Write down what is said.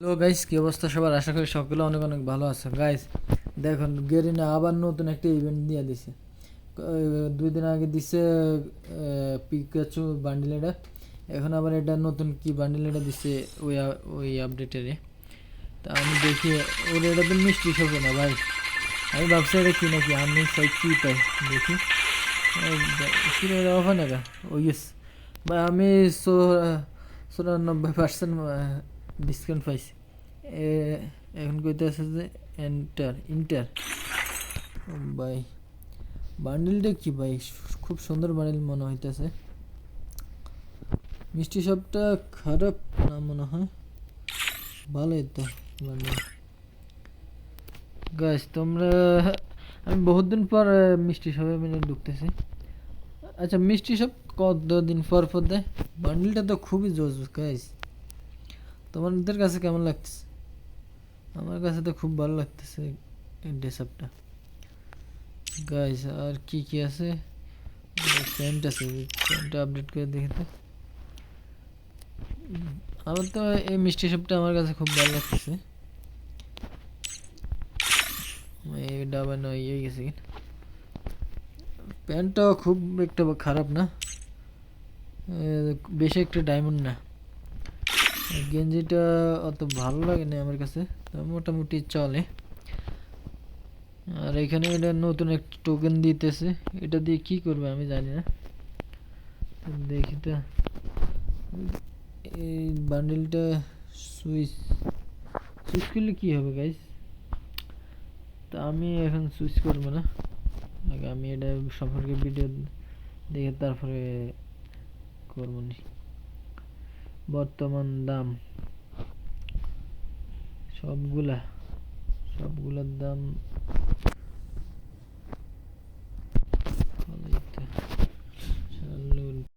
Hello guys কি অবস্থা সবার? আশা করি সকলে অনেক অনেক ভালো আছে। গাইস দেখুন গেরিনা আবার নতুন একটা ইভেন্ট দিয়ে দিছে। দুই দিন আগে দিছে পিকাচু বান্ডিল এটা। এখন আবার এটা নতুন কি বান্ডিল এটা দিছে ওই ওই আপডেটেরে তা আমি দেখি, ওর এটা তো মিষ্টি হবে না ভাই। আমি ভাবছি এটা কি নাকি, আমি চাই কী পাই, দেখি। কিনে না নাকা ও ইয়েস ভাই, আমি চুরানব্বই পার্সেন্ট ডিসকাউন্ট পাইছি এখন কইতে আছে যে এন্টার, ইন্টার। ভাই, বান্ডিলটা কি ভাই? খুব সুন্দর বান্ডিল মনে হইতেছে। মিষ্টি সবটা খারাপ না মনে হয়? ভালোই তো বান্ডিল। গাছ তোমরা, আমি বহুত দিন পর মিষ্টি সবে মিলে ঢুকতেছি। আচ্ছা মিষ্টি সব কত দিন পর পর দেয়? বান্ডিলটা তো খুবই জোস গাইস তোমাদের কাছে কেমন লাগতেছে? আমার কাছে তো খুব ভালো লাগতেছে এই ড্রেসআপটা গাইস আর কি কি আছে? প্যান্ট আছে প্যান্টটা আপডেট করে দেখি তো আমার তো এই মিষ্টি সবটা আমার কাছে খুব ভালো লাগতেছে। এই প্যান্টটাও খুব একটা খারাপ না। বেশি একটা ডায়মন্ড না। গেঞ্জিটা অত ভালো লাগে না আমার কাছে মোটামুটি চলে। আর এখানে এটা নতুন একটা টোকেন দিতেছে, এটা দিয়ে কি করবে আমি জানি না। দেখি তো, এই বান্ডেলটা সুইচ সুইচ করলে কী হবে গাইস তা আমি এখন সুইচ করব না। আগে আমি এটা সম্পর্কে ভিডিও দেখে তারপরে করব নি। বর্তমান দাম? সবগুলা সবগুলার দাম